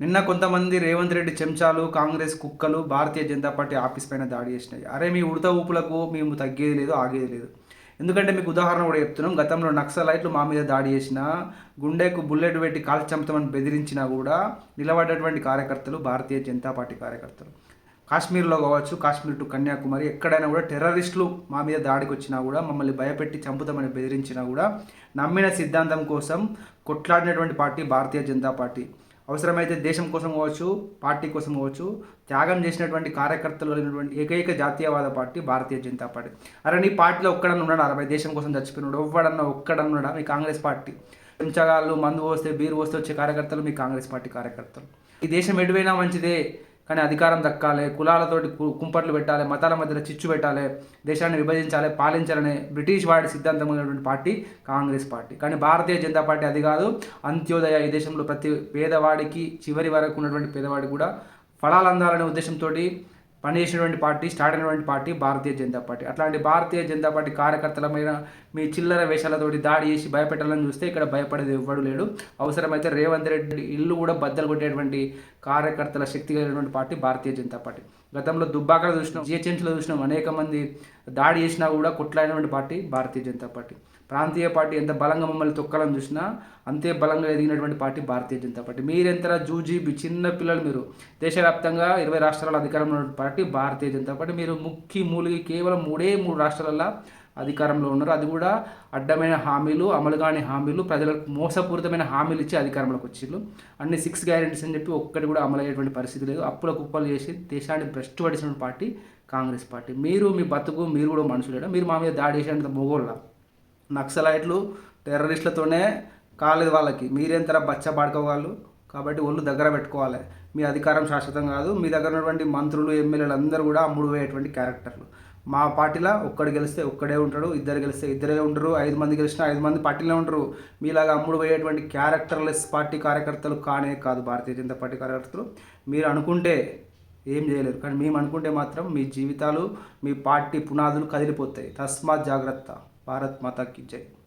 నిన్న కొంతమంది రేవంత్ రెడ్డి చెంచాలు కాంగ్రెస్ కుక్కలు భారతీయ జనతా పార్టీ ఆఫీస్ పైన దాడి చేసినాయి. అరే మీ ఉడత ఊపులకు మేము తగ్గేది లేదు ఆగేది లేదు. ఎందుకంటే మీకు ఉదాహరణ కూడా చెప్తున్నాం. గతంలో నక్సలైట్లు మా మీద దాడి చేసిన గుండెకు బుల్లెట్ పెట్టి కాల్చి చంపుతామని బెదిరించినా కూడా నిలబడ్డటువంటి కార్యకర్తలు భారతీయ జనతా పార్టీ కార్యకర్తలు. కాశ్మీర్లో కావచ్చు కాశ్మీర్ టు కన్యాకుమారి ఎక్కడైనా కూడా టెర్రరిస్టులు మా మీద దాడికి వచ్చినా కూడా మమ్మల్ని భయపెట్టి చంపుతామని బెదిరించినా కూడా నమ్మిన సిద్ధాంతం కోసం కొట్లాడినటువంటి పార్టీ భారతీయ జనతా పార్టీ. అవసరమైతే దేశం కోసం కావచ్చు పార్టీ కోసం కావచ్చు త్యాగం చేసినటువంటి కార్యకర్తలు కలిగినటువంటి ఏకైక జాతీయవాద పార్టీ భారతీయ జనతా పార్టీ. అరే నీ పార్టీలో ఒక్కడన్నా ఉన్నాడు? అరవై దేశం కోసం చచ్చిపోయినాడు ఒవ్వడన్నా ఒక్కడన్నా మీ కాంగ్రెస్ పార్టీ. చెంచగాళ్ళు మందు పోస్తే బీరు పోస్తే వచ్చే కార్యకర్తలు మీ కాంగ్రెస్ పార్టీ కార్యకర్తలు. ఈ దేశం ఎటువైనా మంచిదే. కానీ అధికారం దక్కాలి కులాలతోటి కు- కుంపట్లు పెట్టాలి మతాల మధ్యలో చిచ్చు పెట్టాలి దేశాన్ని విభజించాలి పాలించాలనే బ్రిటిష్ వాడి సిద్ధాంతం ఉన్నటువంటి పార్టీ కాంగ్రెస్ పార్టీ. కానీ భారతీయ జనతా పార్టీ అది కాదు. అంత్యోదయ ఈ దేశంలో ప్రతి పేదవాడికి చివరి వరకు ఉన్నటువంటి పేదవాడికి కూడా ఫలాలు అందాలనే ఉద్దేశంతో పనిచేసినటువంటి పార్టీ స్టార్ట్ అయినటువంటి పార్టీ భారతీయ జనతా పార్టీ. అట్లాంటి భారతీయ జనతా పార్టీ కార్యకర్తల మీద మీ చిల్లర వేషాలతోటి దాడి చేసి భయపెట్టాలని చూస్తే ఇక్కడ భయపడేది ఎవ్వడు లేడు. అవసరమైతే రేవంత్ రెడ్డి ఇల్లు కూడా బద్దలు కొట్టేటువంటి కార్యకర్తల శక్తి కలిగినటువంటి పార్టీ భారతీయ జనతా పార్టీ. గతంలో దుబ్బాకలు చూసినాం జిహెచ్ఎంసీలో చూసినాం అనేక మంది దాడి చేసినా కూడా కొట్లాడినటువంటి పార్టీ భారతీయ జనతా పార్టీ. ప్రాంతీయ పార్టీ ఎంత బలంగా మమ్మల్ని తొక్కాలని చూసినా అంతే బలంగా ఎదిగినటువంటి పార్టీ భారతీయ జనతా పార్టీ. మీరెంతలా జూజీబీ చిన్న పిల్లలు మీరు. దేశవ్యాప్తంగా ఇరవై రాష్ట్రాల అధికారంలో ఉన్న పార్టీ భారతీయ జనతా పార్టీ. మీరు ముక్కి మూలిగి కేవలం మూడే మూడు రాష్ట్రాలలో అధికారంలో ఉన్నారు. అది కూడా అడ్డమైన హామీలు అమలు కాని హామీలు ప్రజలకు మోసపూరితమైన హామీలు ఇచ్చి అధికారంలోకి వచ్చిళ్ళు అన్ని సిక్స్ గ్యారెంటీస్ అని చెప్పి ఒక్కటి కూడా అమలు అయ్యేటువంటి పరిస్థితి లేదు. అప్పుల కుప్పలు చేసి దేశాన్ని భ్రష్టు పడిసిన పార్టీ కాంగ్రెస్ పార్టీ. మీరు మీ బతుకు మీరు కూడా మనుషులేనా? మీరు మా మీద దాడి చేసేంత మొగోళ్ళ? నక్సలైట్లు టెర్రరిస్టులతోనే కాలేదు వాళ్ళకి. మీరేంతరా బచ్చ వాళ్ళు కాబట్టి ఒళ్ళు దగ్గర పెట్టుకోవాలి. మీ అధికారం శాశ్వతం కాదు. మీ దగ్గర ఉన్నటువంటి మంత్రులు ఎమ్మెల్యేలు అందరూ కూడా అమ్ముడు క్యారెక్టర్లు. మా పార్టీలో ఒక్కడు గెలిస్తే ఒక్కడే ఉంటాడు. ఇద్దరు గెలిస్తే ఇద్దరే ఉంటారు ఐదు మంది గెలిచినా ఐదు మంది పార్టీలో ఉంటారు మీలాగా అమ్ముడు పోయేటువంటి క్యారెక్టర్లెస్ పార్టీ కార్యకర్తలు కానే కాదు భారతీయ జనతా పార్టీ కార్యకర్తలు. మీరు అనుకుంటే ఏం చేయలేరు. కానీ మేము అనుకుంటే మాత్రం మీ జీవితాలు మీ పార్టీ పునాదులు కదిలిపోతాయి. తస్మాత్ జాగ్రత్త. भारत माता की जय।